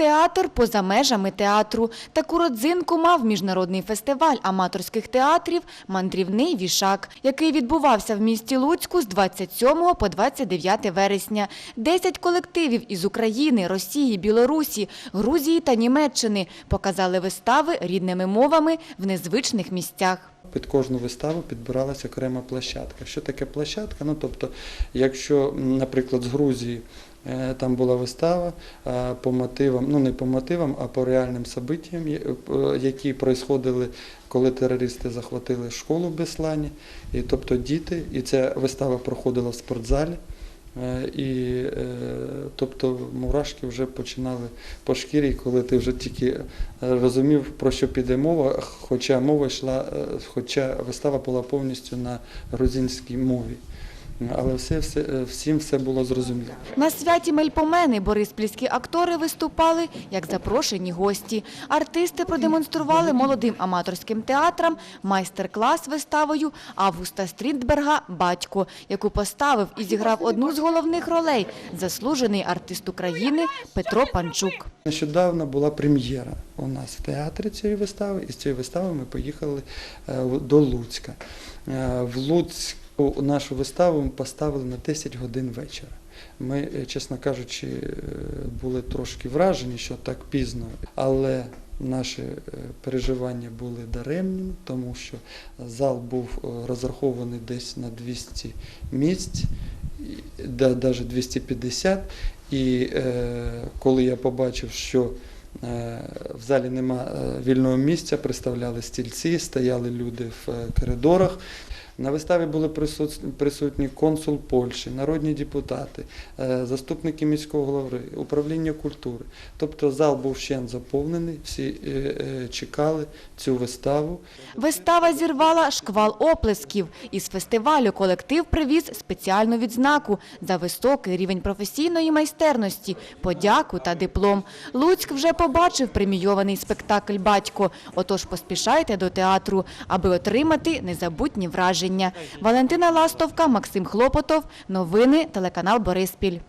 Театр поза межами театру. Таку родзинку мав міжнародний фестиваль аматорських театрів «Мандрівний вішак», який відбувався в місті Луцьку з 27 по 29 вересня. Десять колективів із України, Росії, Білорусі, Грузії та Німеччини показали вистави рідними мовами в незвичних місцях. Під кожну виставу підбиралася окрема площадка. Що таке площадка? Ну, тобто, якщо, наприклад, з Грузії там була вистава е, по мотивам, ну не по мотивам, а по реальним событіям, є- е, які происходили, коли терористи захватили школу в Беслані. І тобто діти, і ця вистава проходила в спортзалі. Е, І е, тобто мурашки вже починали по шкірі, коли ти вже тільки е, розумів, про що піде мова, хоча мова йшла, е, хоча вистава була повністю на грузинській мові. Але все, все, е, всім все було зрозуміло. На святі Мельпомени бориспільські актори виступали як запрошені гості. Артисти продемонстрували молодим аматорським театрам майстер-клас виставою Августа Стріндберга «Батько», яку поставив і зіграв одну з головних ролей – заслужений артист України Петро Панчук. Нещодавно була прем'єра у нас в театрі цієї вистави, і з цієї вистави ми поїхали е, до Луцька. Е, В Луцьку нашу виставу ми поставили на 10 годин вечора. Ми, е, чесно кажучи, е, були трошки вражені, що так пізно, але наші е, переживання були даремними, тому що зал був розрахований десь на 200 місць, навіть 250. І коли я побачив, що в залі нема вільного місця, приставляли стільці, стояли люди в коридорах. На виставі були присутні консул Польщі, народні депутати, е, заступники міського голови, управління культури. Тобто зал був ще заповнений, всі е, е, чекали цю виставу. Вистава зірвала шквал оплесків. Із фестивалю колектив привіз спеціальну відзнаку за високий рівень професійної майстерності, подяку та диплом. Луцьк вже побачив премійований спектакль «Батько». Отож поспішайте до театру, аби отримати незабутні враження. Валентина Ластовка, Максим Хлопотов. Новини телеканал Бориспіль.